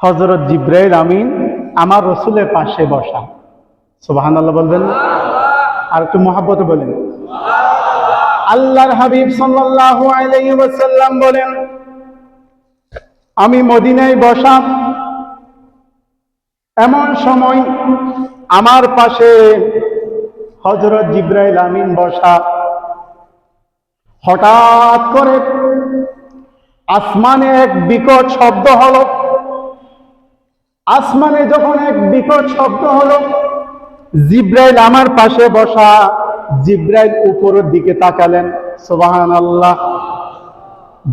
হজরত জিব্রাইল আমিন আমার রসুলের পাশে বসা। সুবাহান আল্লাহ বলবেন আর একটু মহাব্বতে বলেন। আল্লাহর হাবিব আলাইহি ওয়াসাল্লাম বলেন, আমি মদিনায় বসা। এমন সময় আমার পাশে হজরত জিব্রাইল আমিন বসা। হঠাৎ করে আসমানে এক বিকট শব্দ হলো। আসমানে যখন এক বিকট শব্দ হলো, জিব্রাইল আমার পাশে বসা, জিব্রাইল উপরের দিকে তাকালেন। সোবাহান আল্লাহ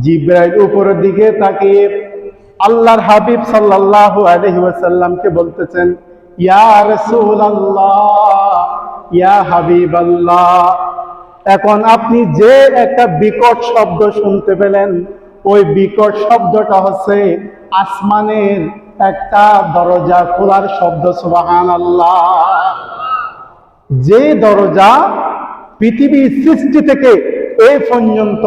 জিব্রাইল উপরের দিকে তাকিয়ে আল্লাহর হাবিব সাল্লাল্লাহু আলাইহি ওয়াসাল্লামকে বলতেছেন, ইয়া রাসূলুল্লাহ, ইয়া হাবিবাল্লাহ, এখন আপনি যে একটা বিকট শব্দ শুনতে পেলেন ওই বিকট শব্দটা হচ্ছে আসমানের একটা দরজা খোলার শব্দ সুবাহান আল্লাহ যে দরজা পৃথিবীর সৃষ্টি থেকে এই পর্যন্ত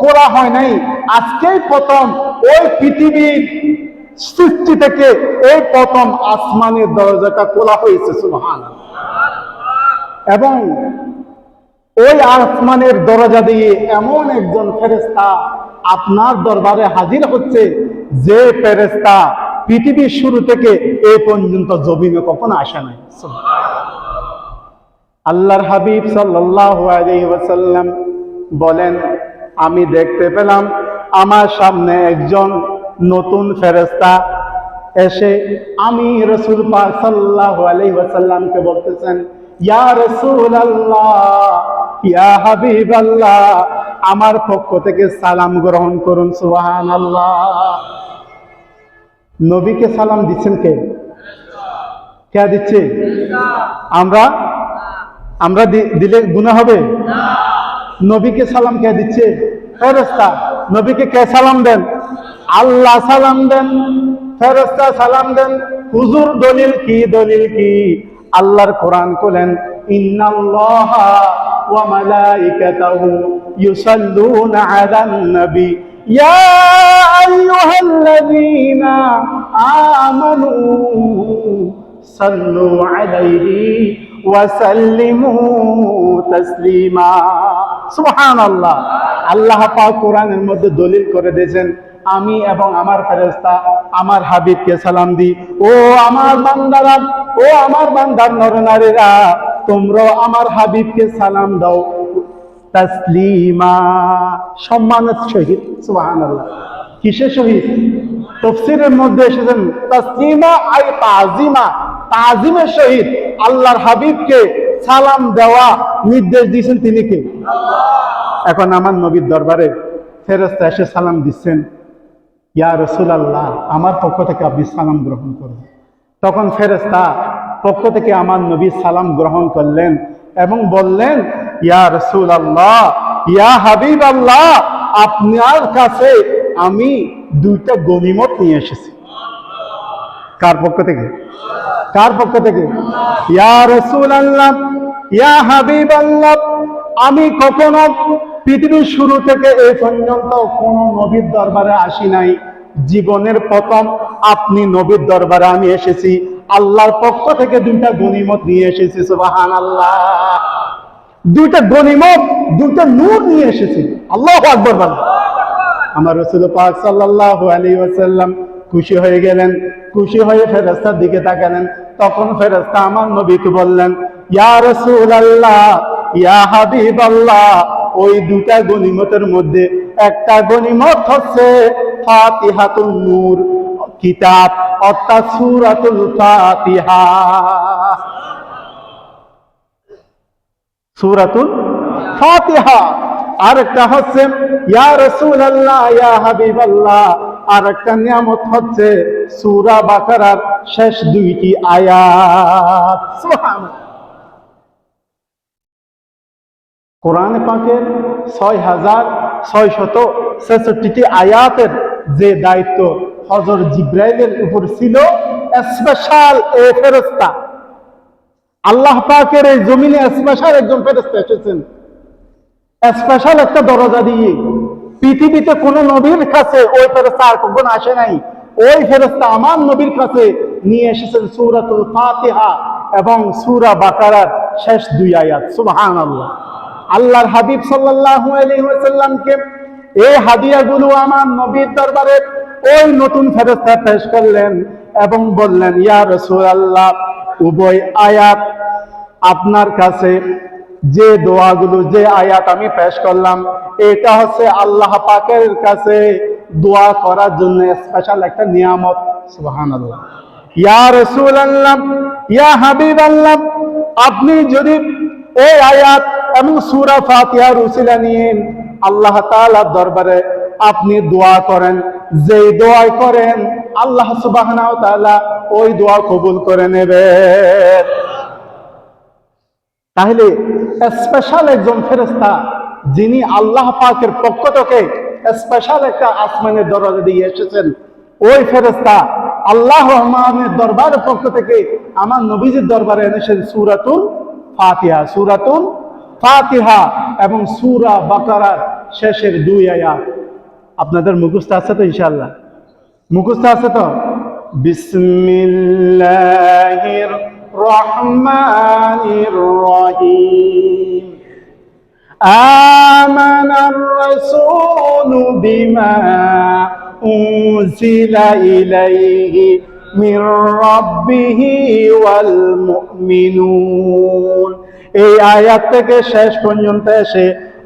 খোলা হয় নাই, আজকেই প্রথম ওই পৃথিবীর সৃষ্টি থেকে এই প্রথম আসমানের দরজাটা খোলা হয়েছে সুবহান এবং ওই আসমানের দরজা দিয়ে এমন একজন ফেরেস্তা আপনার দরবারে হাজির হচ্ছে যে ফেরেস্তা পৃথিবীর শুরু থেকে এ পর্যন্ত জমিনে কখনো আসে নাই। আল্লাহর হাবিব সাল্লাল্লাহু আলাইহি বলেন, আমি দেখতে পেলাম আমার সামনে একজন নতুন ফেরেস্তা এসে আমি রসুল পাক আলাইহি ওয়াসাল্লামকে বলতেছেন, ইয়া রাসূলুল্লাহ ইয়া হাবিবাল্লাহ, আমার পক্ষ থেকে সালাম গ্রহণ করুন সুহান আল্লাহ নবীকে সালাম দিচ্ছেন কে? কে দিচ্ছে? আমরা? আমরা দিলে গুনাহ হবে? নবীকে সালাম কে দিচ্ছে? ফেরেস্তা নবীকে কে সালাম দেন? আল্লাহ সালাম দেন। ফেরেস্তা সালাম দেন। হুজুর দলিল কি দলিল কি? আল্লাহর কোরআন কোলেন ইন্নাল্লাহা ওয়া মালাইকাতাহু ইউসাল্লুনা আলান নবী ইয়া আইয়ুহাল্লাযীনা আমানু সাল্লু আলাইহি ওয়াসাল্লিমু তাসলিমা সুবহানাল্লাহ। আল্লাহ পাক কোরআনের মধ্যে দলিল করে দিয়েছেন, আমি এবং আমার ফেরেশতা আমার হাবিবকে সালাম দিই। ও আমার বান্দারা, ও আমার বান্দার নরনারীরা তোমরা আমার হাবিবকে সালাম দাও। তাসলিমা। সম্মানের সহিত সুবহানাল্লাহ। কিসের সহিত তফসিরের মধ্যে এসেছেন, তাসলিমা আই তাজিমা। তাজিমের সহিত আল্লাহর হাবিবকে সালাম দেওয়া নির্দেশ দিয়েছেন তিনি কে? এখন আমার নবীর দরবারে ফেরেস্তা এসে সালাম দিচ্ছেন, ইয়া রসুল আল্লাহ আমার পক্ষ থেকে আপনি সালাম গ্রহণ করুন। তখন ফেরেস্তা পক্ষ থেকে আমার নবী সালাম গ্রহণ করলেন এবং বললেন, ইয়া রসুল আল্লাহ ইয়া হাবিব আল্লাহ আপনার কাছে আমি দুইটা গনিমত নিয়ে এসেছি। কার পক্ষ থেকে? কার পক্ষ থেকে? ইয়া রসুল আল্লাহ ইয়া হাবিব আল্লাহ আমি কখনো পৃথিবীর শুরু থেকে এই পর্যন্ত কোন নবীর দরবারে আসি নাই। জীবনের প্রথম আপনি নবীর দরবারে আমি এসেছি। আল্লাহর পক্ষ থেকে দুইটা গনিমত নিয়ে এসেছি সুবাহান আল্লাহ দুইটা গনিমত দুইটা নূর নিয়ে এসেছি। আল্লাহ আকবর বলেন আমার রসুল পাক সাল্লাল্লাহু আলাইহি ওয়াসাল্লাম খুশি হয়ে গেলেন, খুশি হয়ে ফেরেস্তার দিকে তাকালেন। তখন ফেরেস্তা আমার নবীকে বললেন, ইয়া রাসূলুল্লাহ, ইয়া হাবিবাল্লাহ, ওই দুটা গনিমতের মধ্যে একটা গনিমত হচ্ছে ফাতিহাতুন নূর। কিতাব, অর্থাৎ সূরাতুল ফাতিহা। সূরাতুল ফাতিহা। আর একটা হচ্ছে, ইয়া রাসূলুল্লাহ, ইয়া হাবিবাল্লাহ। আর একটা নিয়ামত হচ্ছে, সূরা বাকারার শেষ দুইটি আয়াত। কোরআন পাকের ছয় হাজার ছয় শত ছেষট্টিটি আয়াতের যে দায়িত্ব হজর জিব্রাইলের উপর ছিল স্পেশাল এ ফেরস্তা আল্লাহ পাকের এই জমিনে স্পেশাল একজন ফেরস্তা এসেছেন। স্পেশাল একটা দরজা দিয়ে পৃথিবীতে কোন নবীর কাছে ওই ফেরস্তা আর কখনো আসে নাই। ওই ফেরেস্তা আমার নবীর কাছে নিয়ে এসেছেন সূরাতুল ফাতিহা এবং সূরা বাকারার শেষ দুই আয়াত। সুবহানাল্লাহ। আল্লাহর হাবিব সাল্লাল্লাহু আলাইহি ওয়াসাল্লামকে এই হাদিয়াগুলো আমার নবীর দরবারে ওই নতুন ফেরেস্তা পেশ করলেন এবং বললেন, ইয়া রাসূলুল্লাহ, উভয় আয়াত আপনার কাছে, যে দোয়াগুলো, যে আয়াত আমি পেশ করলাম, এটা হচ্ছে আল্লাহ পাকের কাছে দোয়া করার জন্য স্পেশাল একটা নিয়ামত। সুবহানাল্লাহ। ইয়া রাসূলুল্লাহ, ইয়া হাবিব আল্লাহ আপনি যদি এই আয়াত এবং সূরা ফাতিহার উসিলা নিয়ে আল্লাহ তাআলার দরবারে আপনি দোয়া করেন যেই দোয়া করেন, আল্লাহ তাআলা ওই দোয়া কবুল করে নেবেন তাহলে স্পেশাল একজন ফেরেস্তা যিনি আল্লাহ পাকের পক্ষ থেকে স্পেশাল একটা আসমানের দরজা দিয়ে এসেছেন, ওই ফেরেস্তা আল্লাহ রহমানের দরবারের পক্ষ থেকে আমার নবীজির দরবারে এনেছেন সুরাতুল ফাতিহা। সুরাতুল ফাতিহা এবং সুরা বাকারার শেষের দুই আয়াত। আপনাদের মুখস্থ আছে তো ইনশাল্লাহ মুখস্থ আছে তো? বিসমিল্লাহির রহমানির রহিম। আমানার রাসূল বিমা উনজিলা ইলাইহি মির রাব্বিহি ওয়াল মুমিনুন। এই আয়াত থেকে শেষ পর্যন্ত এসে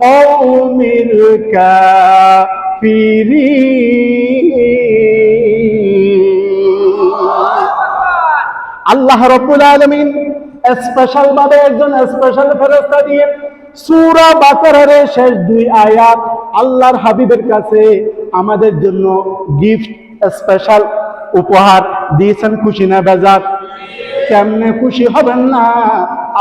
القوم الكافرين আল্লাহ রব্বুল আলমিন স্পেশাল ভাবে একজন স্পেশাল ফেরস্তা দিয়ে সুরা বাকারের শেষ দুই আয়াত আল্লাহর হাবিবের কাছে আমাদের জন্য গিফট স্পেশাল উপহার দিয়েছেন খুশি না বেজার কেমনে খুশি হবেন না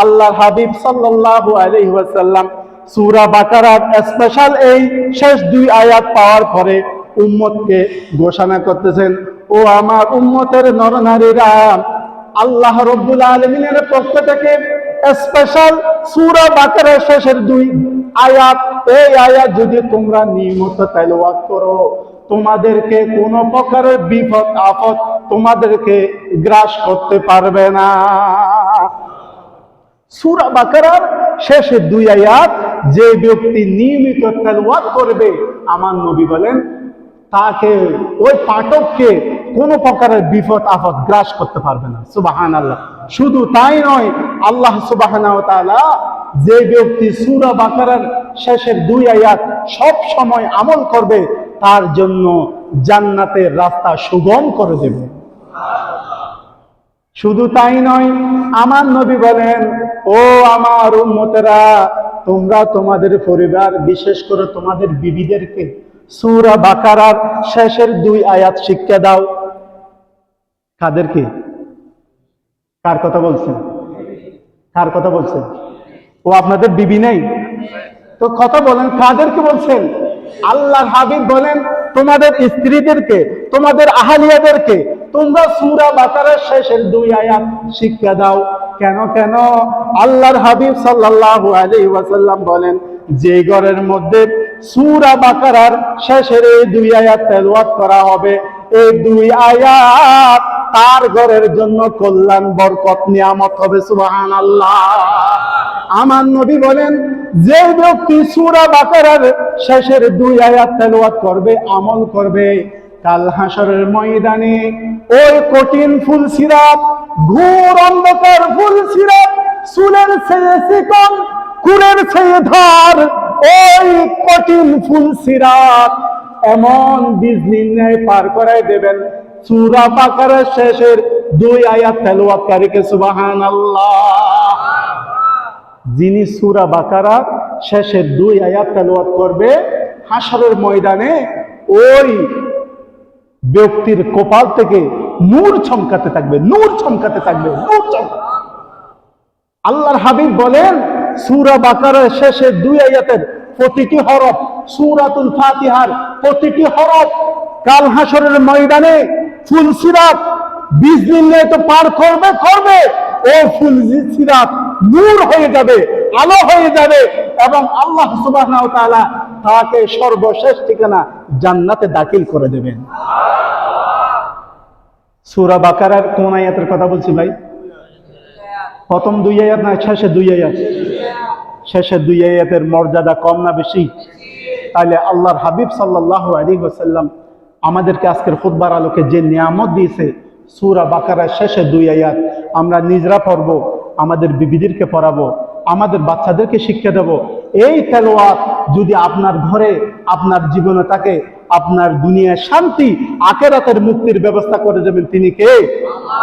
আল্লাহর হাবিব সাল্লাল্লাহু আলাইহি ওয়াসাল্লাম সূরা বাকারার স্পেশাল এই শেষ দুই আয়াত পাওয়ার পরে উম্মতকে ঘোষণা করতেছেন, ও আমার উম্মতের নরনারীরা, আল্লাহ রব্বুল আলমিনের পক্ষ থেকে স্পেশাল সুরা বাকারের শেষের দুই আয়াত, এই আয়াত যদি তোমরা নিয়মিত তেলাওয়াত করো, তোমাদেরকে কোন প্রকারের বিপদ আপদ তোমাদেরকে গ্রাস করতে পারবে না। সুরা বাকারার শেষের দুই আয়াত, যে ব্যক্তি নিয়মিত তেলাওয়াত করবে, আমার নবী বলেন, তাকে ওই পাঠককে কোনো প্রকারের বিপদ গ্রাস করতে পারবে না। সুবাহান আল্লাহ শুধু তাই নয়, আল্লাহ সুবাহান যে ব্যক্তি সুরা বাকারার শেষের দুই আয়াত সব সময় আমল করবে, তার জন্য জান্নাতের রাস্তা সুগম করে দেবে। শুধু তাই নয়, আমার নবী বলেন, ও আমার উম্মতেরা, তোমরা তোমাদের পরিবার, বিশেষ করে তোমাদের বিবিদেরকে সুরা বাকারার শেষের দুই আয়াত শিক্ষা দাও। কাদেরকে? কার কথা বলছেন? কার কথা বলছেন? ও আপনাদের বিবি নেই? তো কথা বলেন, কাদেরকে বলছেন? আল্লাহর হাবিব বলেন, তোমাদের স্ত্রীদেরকে, তোমাদের আহালিয়াদেরকে তোমরা সুরা বাকারের শেষের দুই আয়াত শিক্ষা দাও। কেন কেন? আল্লাহর হাবিব সাল্লাল্লাহু আলাইহি ওয়াসাল্লাম বলেন, যে ঘরের মধ্যে সুরা বাকারার শেষের এই দুই আয়াত তেলাওয়াত করা হবে, এই দুই আয়াত তার ঘরের জন্য কল্যাণ, বরকত, নিয়ামত হবে, সুবহানাল্লাহ। আমার নবী বলেন, যে ব্যক্তি সুরা বাকারার শেষের দুই আয়াত তেলাওয়াত করবে, আমল করবে কাল হাসরের ময়দানে ওই কঠিন ফুল সিরাপ, ঘোর অন্ধকার ফুল সিরাপ, চুলের ছেয়ে চিকন কুলের ছেয়ে ধার, ওই কঠিন ফুল সিরাপ এমন বীজ নির্ণয় পার করাই দেবেন। সুরা বাকারের শেষের দুই আয়াত সুবাহান আল্লাহ যিনি সুরা বাকারা শেষের দুই আয়াত তেলাওয়াত করবে হাসরের ময়দানে ওই ব্যক্তির কপাল থেকে নূর চমকাতে থাকবে, নূর চমকাতে থাকবে, নূর চমকাতে আল্লাহর হাবিব বলেন, সূরা বাকারার শেষে দুই আয়াতের প্রতিটি হরফ, সূরাতুল ফাতিহার প্রতিটি হরফ কাল হাসরের ময়দানে ফুল সিরাত বিশ দিন নিয়ে তো পার করবে করবে। ও ফুল সিরাত নূর হয়ে যাবে, আলো হয়ে যাবে এবং আল্লাহ ওয়া তাকে সর্বশেষ ঠিকানা জান্নাতে দাখিল করে দেবেন। সূরা বাকারার কোন আয়াতের কথা বলছি ভাই? প্রথম দুই আয়াত না, শেষে দুই আয়াত? শেষে দুই আয়াতের মর্যাদা কম না বেশি? তাহলে আল্লাহর হাবিব সাল্লাহ আলী ওসাল্লাম আমাদেরকে আজকের খুতবার আলোকে যে নিয়ামত দিয়েছে, সুরা বাকারার শেষে দুই আয়াত, আমরা নিজরা পড়ব, আমাদের বিবিদেরকে পড়াবো, আমাদের বাচ্চাদেরকে শিক্ষা দেব এই তেলোয়াত যদি আপনার ঘরে, আপনার জীবনে থাকে আপনার দুনিয়ায় শান্তি আকেরাতের মুক্তির ব্যবস্থা করে দেবেন, তিনি কে?